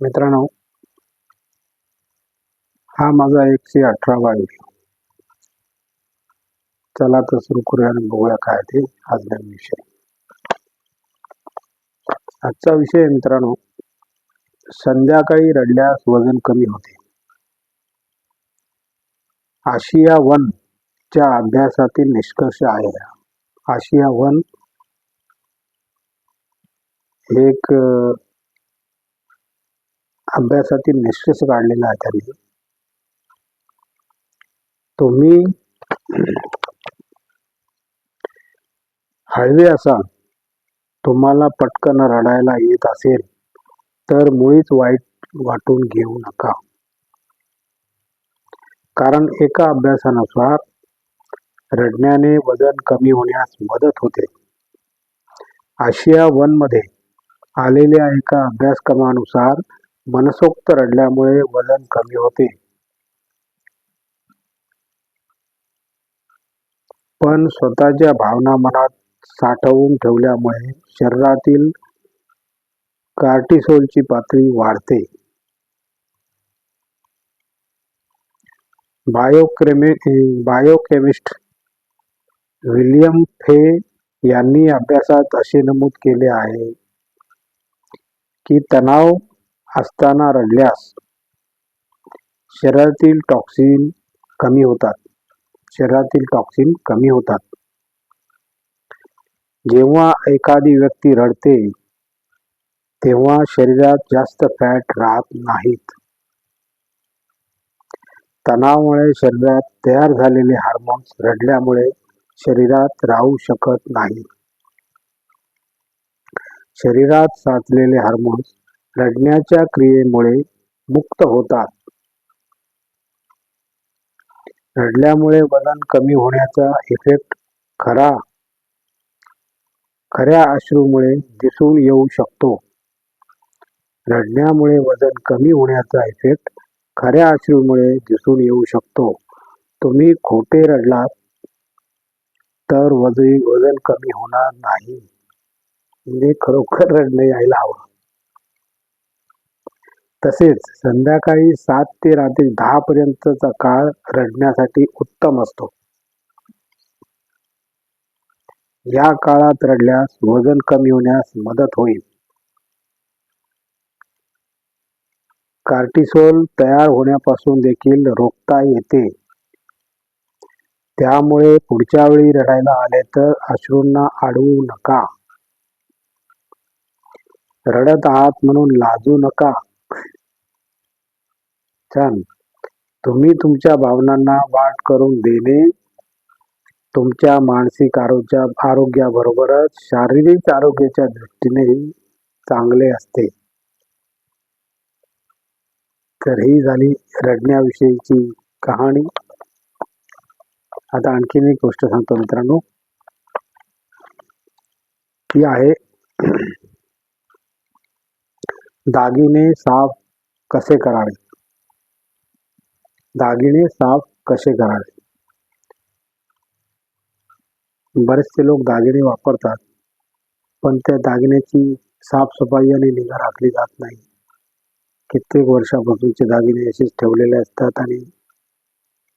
मित्रांनो हा माझा एकशे अठरावा व्हिडिओ चला तर सुरू करूया आणि बघूया काय ते आजचा विषय. आजचा विषय मित्रांनो संध्याकाळी रडल्यास वजन कमी होते. आशिया वन च्या अभ्यासातील निष्कर्ष आहे. आशिया वन एक अभ्यासातील निष्कर्ष काढलेला आहे त्यांनी. तुम्ही हळवे असाल तुम्हाला पटकन रडायला येत असेल तर मुळीच वाईट वाटून घेऊ नका. कारण एका अभ्यासानुसार रडण्याने वजन कमी होण्यास मदत होते. आशिया वनमध्ये आलेल्या एका अभ्यासक्रमानुसार मनसोक्त रडल्यामुळे वजन कमी होते. पण स्वतःच्या भावना मनात साठवून ठेवल्यामुळे शरीरातील कार्टिसोलची पातळी वाढते. बायोक्रेमे बायोकेमिस्ट विल्यम फे यांनी अभ्यासात असे नमूद केले आहे की तणाव असताना रडल्यास शरीरातील टॉक्सिन कमी होतात. शरीरातील टॉक्सिन कमी होतात. जेव्हा एखादी व्यक्ती रडते तेव्हा शरीरात जास्त फॅट राहत नाहीत. तणावामुळे शरीरात तयार झालेले हार्मोन्स रडल्यामुळे शरीरात राहू शकत नाही. शरीरात साचलेले हार्मोन्स रडण्याच्या क्रियेमुळे मुक्त होतात. रडल्यामुळे वजन कमी होण्याचा इफेक्ट खरा. खऱ्या अश्रूमुळे दिसून येऊ शकतो. रडण्यामुळे वजन कमी होण्याचा इफेक्ट खऱ्या अश्रूमुळे दिसून येऊ शकतो. तुम्ही खोटे रडलात तर वजन वजन कमी होणार नाही. म्हणजे खरोखर रडणे यायला हवं. तसेच संध्याकाळी सात ते रात्री दहा पर्यंतचा काळ रडण्यासाठी उत्तम असतो. या काळात रडल्यास वजन कमी होण्यास मदत होईल. कार्टिसोल तयार होण्यापासून देखील रोखता येते. त्यामुळे पुढच्या वेळी रडायला आले तर अश्रूंना अडवू नका. रडत आहात म्हणून लाजू नका. छान. तुम्ही तुमच्या भावनांना वाट करून देणे तुमच्या मानसिक आरोग्या आरोग्याबरोबरच शारीरिक आरोग्याच्या दृष्टीने चांगले असते. तर ही झाली रडण्याविषयीची कहाणी. आता आणखीन एक गोष्ट सांगतो मित्रांनो. ती आहे दागिने साफ कसे करावे? दागिने साफ कसे करावे? बरेचसे लोक दागिने वापरतात पण त्या दागिन्याची साफसफाई आणि निगा राखली जात नाही. कित्येक वर्षापासूनचे दागिने असेच ठेवलेले असतात आणि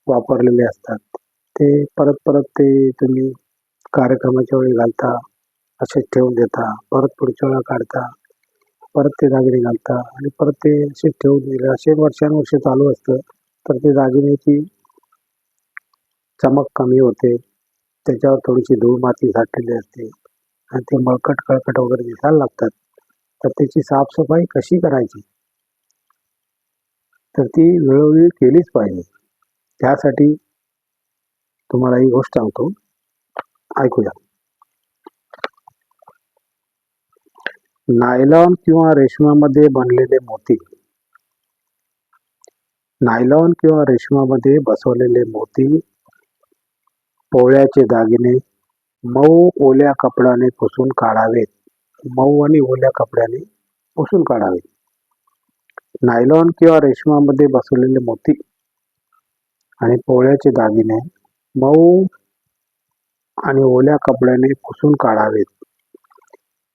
वापरलेले असतात. ते परत परत ते तुम्ही कार्यक्रमाच्या वेळी घालता असेच ठेवून देता परत पुढच्या वेळा काढता परत ते दागिने घालता आणि परत ते असेच ठेवून दिले. असे वर्षानुवर्ष चालू असतं. तर ते दागिन्याची चमक कमी होते. त्याच्यावर थोडीशी धूळ माती साठलेली असते. आणि ते मळकट कळकट वगैरे दिसायला लागतात. तर त्याची साफसफाई कशी करायची? तर ती वेळोवेळी केलीच पाहिजे. त्यासाठी तुम्हाला ही गोष्ट सांगतो. ऐकूया. नायलॉन किंवा रेशमामध्ये बनलेले मोती नायलॉन किंवा रेशमामध्ये बसवलेले मोती पोळ्याचे दागिने मऊ ओल्या कपड्याने पुसून काढावेत. मऊ आणि ओल्या कपड्याने पुसून काढावे नायलॉन किंवा रेशमामध्ये बसवलेले मोती आणि पोळ्याचे दागिने मऊ आणि ओल्या कपड्याने पुसून काढावेत.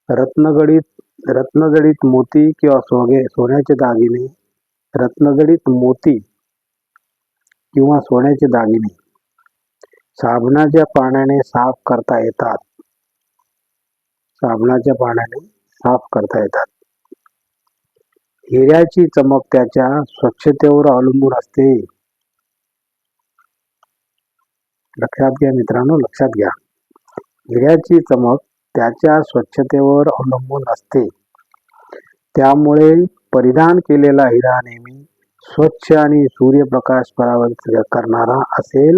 रत्नगडीत रत्नजडीत मोती किंवा सोगे सोन्याचे दागिने रत्नजडीत मोती किंवा सोन्याचे दागिने साबणाच्या पाण्याने साफ करता येतात. साबणाच्या पाण्याने साफ करता येतात. हिऱ्याची चमक त्याच्या स्वच्छतेवर अवलंबून असते. लक्षात घ्या मित्रांनो लक्षात घ्या. हिऱ्याची चमक त्याच्या स्वच्छतेवर अवलंबून असते. त्यामुळे परिधान केलेला हिरा नेहमी स्वच्छ आणि सूर्यप्रकाश परावर्तित करणारा असेल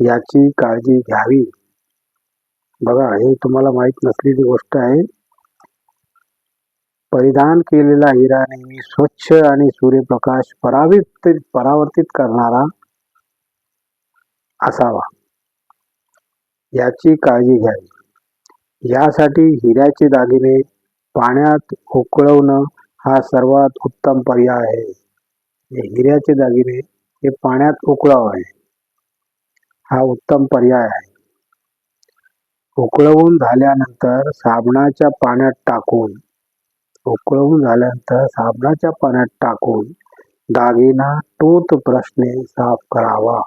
याची काळजी घ्यावी. बघा हे तुम्हाला माहीत नसलेली गोष्ट आहे. परिधान केलेला हिरा नेहमी स्वच्छ आणि सूर्यप्रकाश परावर्तित परावर्तित करणारा असावा. याची काळजी घ्यावी. यासाठी हिऱ्याचे दागिने पाण्यात उकळवणं हा सर्वात उत्तम पर्याय आहे. हिऱ्याचे दागिने हे पाण्यात उकळावे आहे. हा उत्तम पर्याय आहे. उकळवून झाल्यानंतर साबणाच्या पाण्यात टाकून उकळवून झाल्यानंतर साबणाच्या पाण्यात टाकून दागिना टूथ ब्रशने साफ करावा.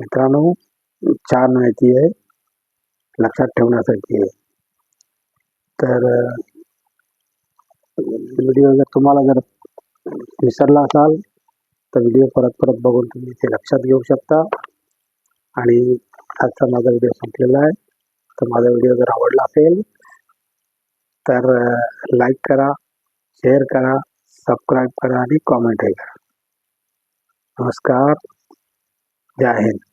मित्रांनो छान माहिती आहे. लक्षात ठेवण्यासाठी आहे. तर व्हिडिओ जर तुम्हाला जर विसरला असाल तर व्हिडिओ परत परत बघून तुम्ही ते लक्षात घेऊ शकता. आणि आजचा माझा व्हिडिओ संपलेला आहे. तर माझा व्हिडिओ जर आवडला असेल तर लाईक करा शेअर करा सबस्क्राईब करा आणि कॉमेंटही करा. नमस्कार. जय हिंद.